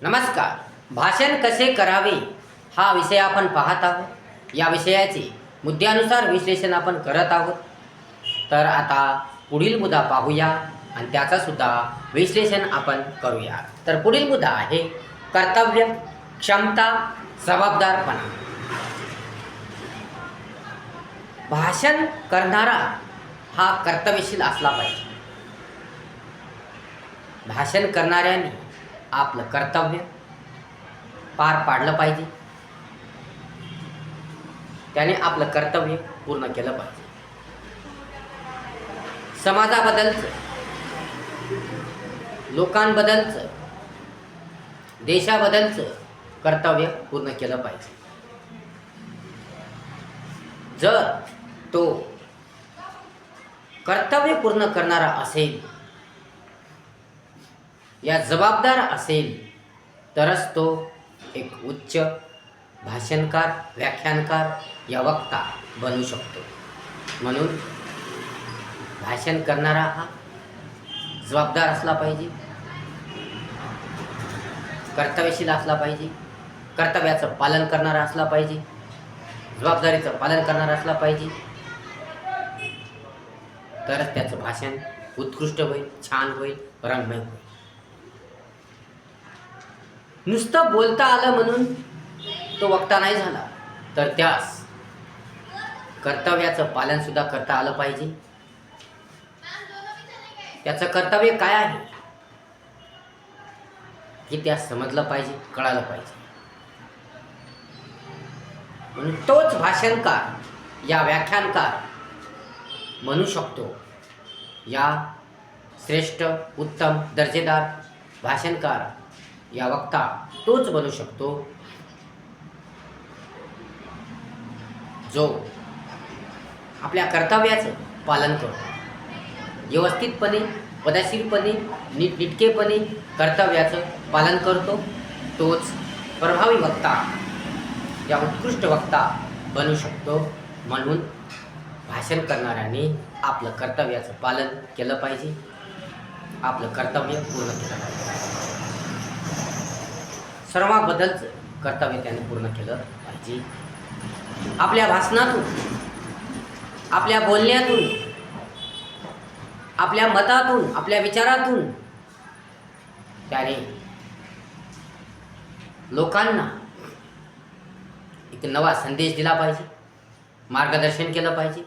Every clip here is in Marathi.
नमस्कार. भाषण कसे करावे हा विषय आपण पाहत आहोत. या विषयाचे मुद्द्यानुसार विश्लेषण आपण करत आहोत. तर आता पुढील मुद्दा पाहूया आणि त्याचा सुद्धा विश्लेषण आपण करूया. तर पुढील मुद्दा आहे कर्तव्य क्षमता जबाबदारपणा. भाषण करणारा हा कर्तव्यशील असला पाहिजे. भाषण करणाऱ्याने आपलं कर्तव्य पार पाडलं पाहिजे. त्याने आपलं कर्तव्य पूर्ण केलं पाहिजे. समाजाबद्दलचं लोकांबद्दलचं देशाबद्दलचं कर्तव्य पूर्ण केलं पाहिजे. जर तो कर्तव्य पूर्ण करणारा असेल या जबाबदार असेल तरच तो एक उच्च भाषणकार व्याख्यानकार या वक्ता बनू शकतो. म्हणून भाषण करणारा हा जबाबदार असला पाहिजे. कर्तव्यशील असला पाहिजे. कर्तव्याचं पालन करणारा असला पाहिजे. जबाबदारीचं पालन करणारा असला पाहिजे. तरच त्याचं भाषण उत्कृष्ट होईल छान होईल रंगमय होईल. नुसतं बोलता आलं म्हणून तो वक्ता नाही झाला. तर त्यास कर्तव्याचं पालनसुद्धा करता आलं पाहिजे. त्याचं कर्तव्य काय आहे? हे त्यास समजलं पाहिजे कळालं पाहिजे. म्हणून तोच भाषणकार या व्याख्यानकार म्हणू शकतो या श्रेष्ठ उत्तम दर्जेदार भाषणकार या वक्ता तोच बनू शकतो जो आपल्या कर्तव्याचं पालन करतो. व्यवस्थितपणे पदाशीरपणे नीटनिटकेपणे कर्तव्याचं पालन करतो तोच प्रभावी वक्ता या उत्कृष्ट वक्ता बनू शकतो म्हणून भाषण करणाऱ्याने आपलं कर्तव्याचं पालन केलं पाहिजे. आपलं कर्तव्य पूर्ण केलं पाहिजे. सर्वाबद्दलच कर्तव्य त्याने पूर्ण केलं पाहिजे. आपल्या भाषणातून आपल्या बोलण्यातून आपल्या मतातून आपल्या विचारातून त्याने लोकांना एक नवा संदेश दिला पाहिजे मार्गदर्शन केलं पाहिजे.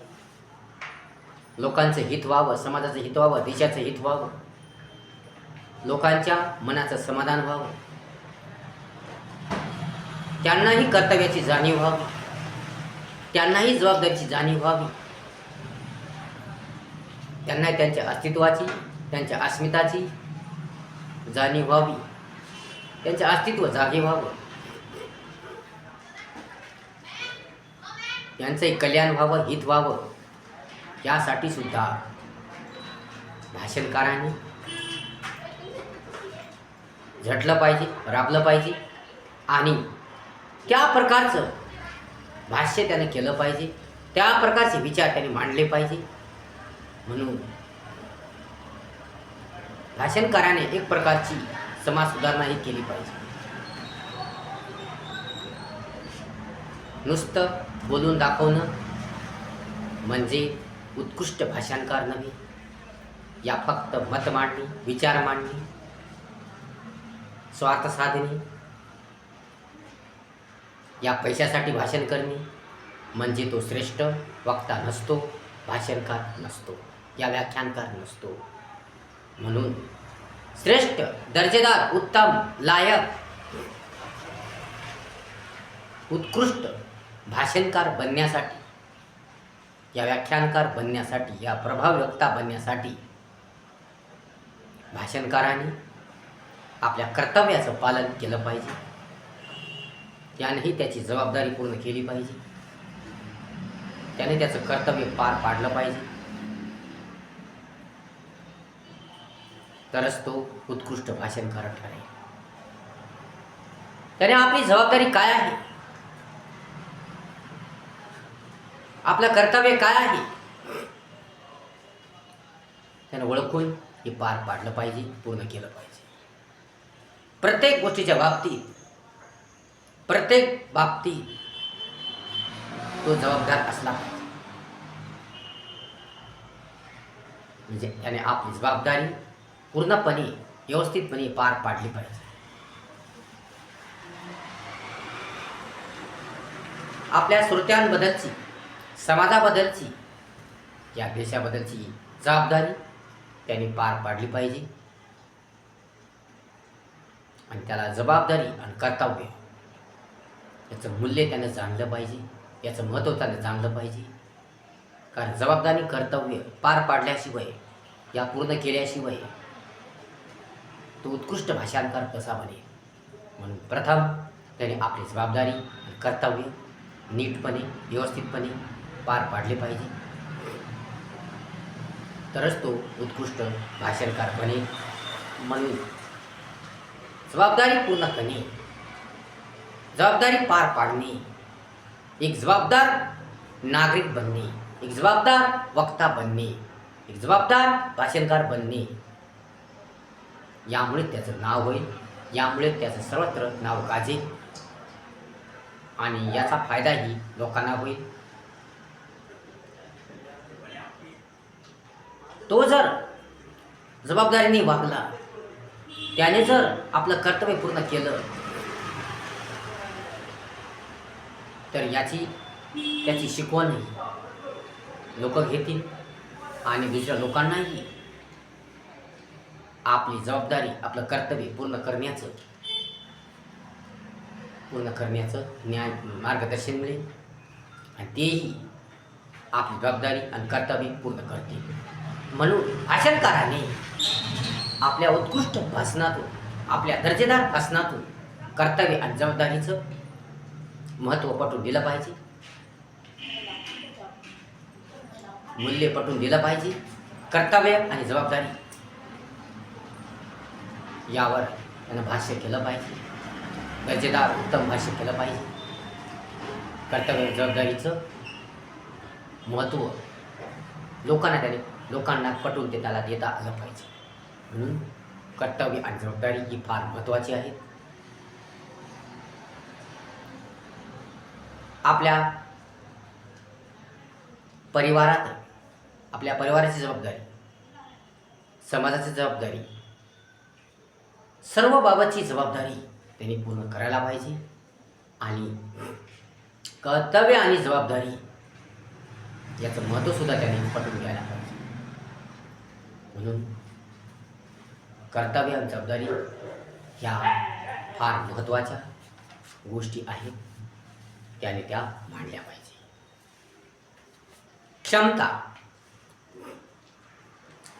लोकांचं हित व्हावं समाजाचं हित व्हावं देशाचं हित व्हावं. लोकांच्या मनाचं समाधान व्हावं. त्यांनाही कर्तव्याची जाणीव व्हावी. त्यांनाही जबाबदारीची जाणीव व्हावी. त्यांना त्यांच्या अस्तित्वाची त्यांच्या अस्मिताची जाणीव व्हावी. त्यांचे अस्तित्व जागे व्हावं. यांचंही कल्याण व्हावं हित व्हावं. यासाठी सुद्धा भाषणकारांनी झटलं पाहिजे राबलं पाहिजे आणि त्या प्रकारचं भाष्य त्याने केलं पाहिजे. त्या प्रकारचे विचार त्याने मांडले पाहिजे. म्हणून भाषणकाराने एक प्रकारची समाज सुधारणाही केली पाहिजे. नुसतं बोलून दाखवणं म्हणजे उत्कृष्ट भाषणकार नव्हे. या फक्त मत मांडणी विचार मांडणी स्वार्थ साधणे या पैशासाठी भाषण करणे. म्हणजे तो श्रेष्ठ वक्ता नसतो भाषणकार नसतो या व्याख्यानकार नसतो. म्हणून श्रेष्ठ दर्जेदार उत्तम लायक उत्कृष्ट भाषणकार बनण्यासाठी या व्याख्यानकार बनण्यासाठी या प्रभाव वक्ता बनण्यासाठी भाषणकाराने आपल्या कर्तव्याचं पालन केलं पाहिजे. त्यानेही त्याची जबाबदारी पूर्ण केली पाहिजे. त्याने त्याचं कर्तव्य पार पाडलं पाहिजे. तरच तो उत्कृष्ट भाषणकार ठरेल त्याने आपली जबाबदारी काय आहे? आपलं कर्तव्य काय आहे? त्यानं ओळखून हे पार पाडलं पाहिजे पूर्ण केलं पाहिजे. प्रत्येक गोष्टीच्या बाबतीत प्रत्येक बाबतीत तो जबाबदार असला पाहिजे. म्हणजे त्याने आपली जबाबदारी पूर्णपणे व्यवस्थितपणे पार पाडली पाहिजे. आपल्या श्रोत्यांबद्दलची समाजाबद्दलची या देशाबद्दलची जबाबदारी त्याने पार पाडली पाहिजे. आणि त्याला जबाबदारी आणि कर्तव्य याचं मूल्य त्यानं जाणलं पाहिजे. याचं महत्त्व त्यानं जाणलं पाहिजे. कारण जबाबदारी कर्तव्य पार पाडल्याशिवाय या पूर्ण केल्याशिवाय तो उत्कृष्ट भाषांतर कसा बनेल म्हणून प्रथम त्याने आपली जबाबदारी कर्तव्य नीटपणे व्यवस्थितपणे पार पाडले पाहिजे. तरच तो उत्कृष्ट भाषणकार बनेल म्हणून जबाबदारी पूर्ण करणे जबाबदारी पार पाडणे. एक जबाबदार नागरिक बनणे. एक जबाबदार वक्ता बनणे. एक जबाबदार भाषणकार बनणे. यामुळे त्याचं नाव होईल. यामुळे त्याचं सर्वत्र नाव गाजेल आणि याचा फायदाही लोकांना होईल. तो जर जबाबदारीने वागला त्याने जर आपलं कर्तव्य पूर्ण केलं तर याची त्याची शिकवणही लोक घेतील आणि दुसऱ्या लोकांनाही आपली जबाबदारी आपलं कर्तव्य पूर्ण करण्याचं पूर्ण करण्याचं न्याय मार्गदर्शन मिळेल. आणि तेही आपली जबाबदारी आणि कर्तव्य पूर्ण करतील. म्हणून भाषणकाराने आपल्या उत्कृष्ट भाषणातून आपल्या दर्जेदार भाषणातून कर्तव्य आणि जबाबदारीचं महत्त्व पटवून दिलं पाहिजे. मूल्य पटवून दिलं पाहिजे. कर्तव्य आणि जबाबदारी. यावर त्यानं भाष्य केलं पाहिजे. दर्जेदार उत्तम भाष्य केलं पाहिजे. कर्तव्य जबाबदारीचं महत्त्व लोकांना त्याने लोकांना पटवून ते त्याला देता आलं पाहिजे. म्हणून कर्तव्य आणि जबाबदारी ही फार महत्त्वाची आहे आपल्या परिवारात आपल्या परिवाराची जबाबदारी समाजाची जबाबदारी सर्व बाबतची जबाबदारी त्यांनी पूर्ण करायला पाहिजे. आणि कर्तव्य आणि जबाबदारी याचं महत्त्वसुद्धा त्यांनी पटवून घ्यायला पाहिजे. म्हणून कर्तव्य आणि जबाबदारी ह्या फार महत्त्वाच्या गोष्टी आहेत. त्याने त्या मांडल्या पाहिजे. क्षमता.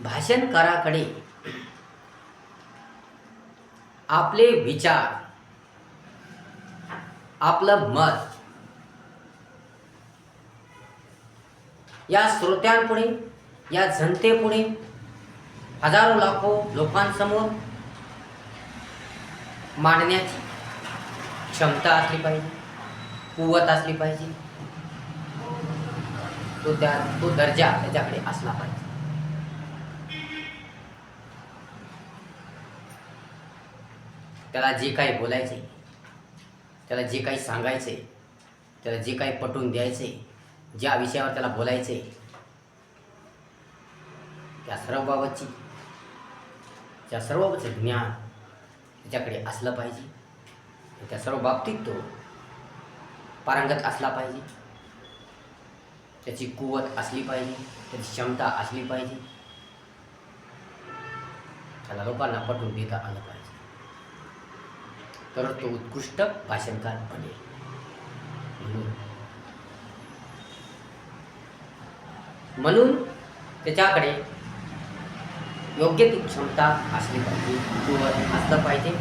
भाषणकाराकडे आपले विचार आपलं मत या श्रोत्यांपुढे या जनतेपुढे हजारो लाखो लोकांसमोर मांडण्याची क्षमता असली पाहिजे. कुवत असली पाहिजे. तो त्या तो दर्जा त्याच्याकडे असला पाहिजे. त्याला जे काही बोलायचे त्याला जे काही सांगायचे त्याला जे काही पटवून द्यायचे ज्या विषयावर त्याला बोलायचे त्या सर्व बाबतची त्या सर्व ज्ञान त्याच्याकडे असलं पाहिजे. त्या सर्व बाबतीत तो पारंगत असला पाहिजे. त्याची कुवत असली पाहिजे त्याची क्षमता असली पाहिजे. त्याला लोकांना पटवून देता आलं पाहिजे. तर तो उत्कृष्ट भाषणकार बनेल. म्हणून म्हणून त्याच्याकडे योग्य ती क्षमता असली पाहिजे कुवत असलं पाहिजे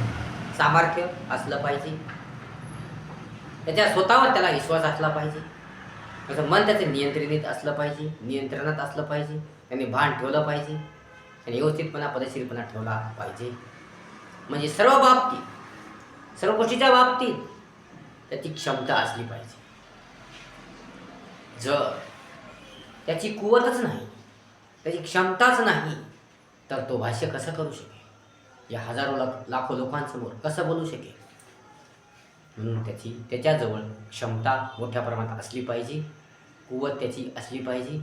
सामर्थ्य असलं पाहिजे. त्याच्या स्वतःवर त्याला विश्वास असला पाहिजे. त्याचं मन त्याचं नियंत्रणित असलं पाहिजे नियंत्रणात असलं पाहिजे त्याने भान ठेवलं पाहिजे आणि व्यवस्थितपणा पदशीरपणा ठेवला पाहिजे. म्हणजे सर्व बाबतीत सर्व गोष्टीच्या बाबतीत त्याची क्षमता असली पाहिजे. जर त्याची कुवतच नाही त्याची क्षमताच नाही तर तो भाष्य कसं करू शकेल? या हजारो लाख लाखो लोकांसमोर कसं बोलू शकेल? म्हणून त्याची त्याच्याजवळ क्षमता मोठ्या प्रमाणात असली पाहिजे कुवत त्याची असली पाहिजे.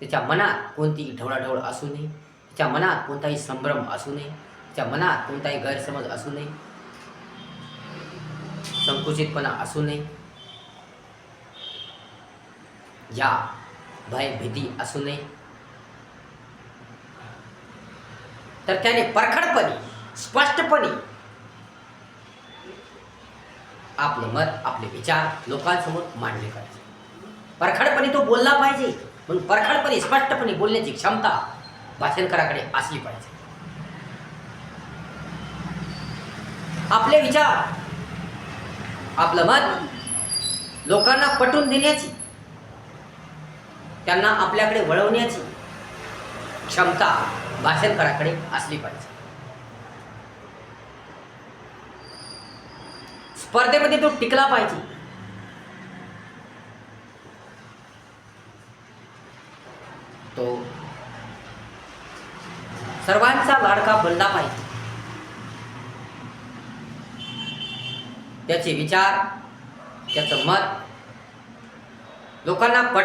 त्याच्या मनात कोणतीही ढवळाढवळ असू नये त्याच्या मनात कोणताही संभ्रम असू नये त्याच्या मनात कोणताही गैरसमज असू नये संकुचितपणा असू नये. या भय भीती असू नये. तर त्याने परखडपणे स्पष्टपणे आपलं मत आपले विचार लोकांसमोर मांडले पाहिजे. परखडपणे तो बोलला पाहिजे. म्हणून परखडपणे स्पष्टपणे बोलण्याची क्षमता भाषणकाराकडे असली पाहिजे. आपले विचार आपलं मत लोकांना पटवून देण्याची त्यांना आपल्याकडे वळवण्याची क्षमता भाषणकाराकडे असली पाहिजे. स्पर्धेमध्ये तो टिकला पाहिजे. तो सर्वांचा लाडका बनला पाहिजे. त्याचे विचार त्याचं मत लोकांना पट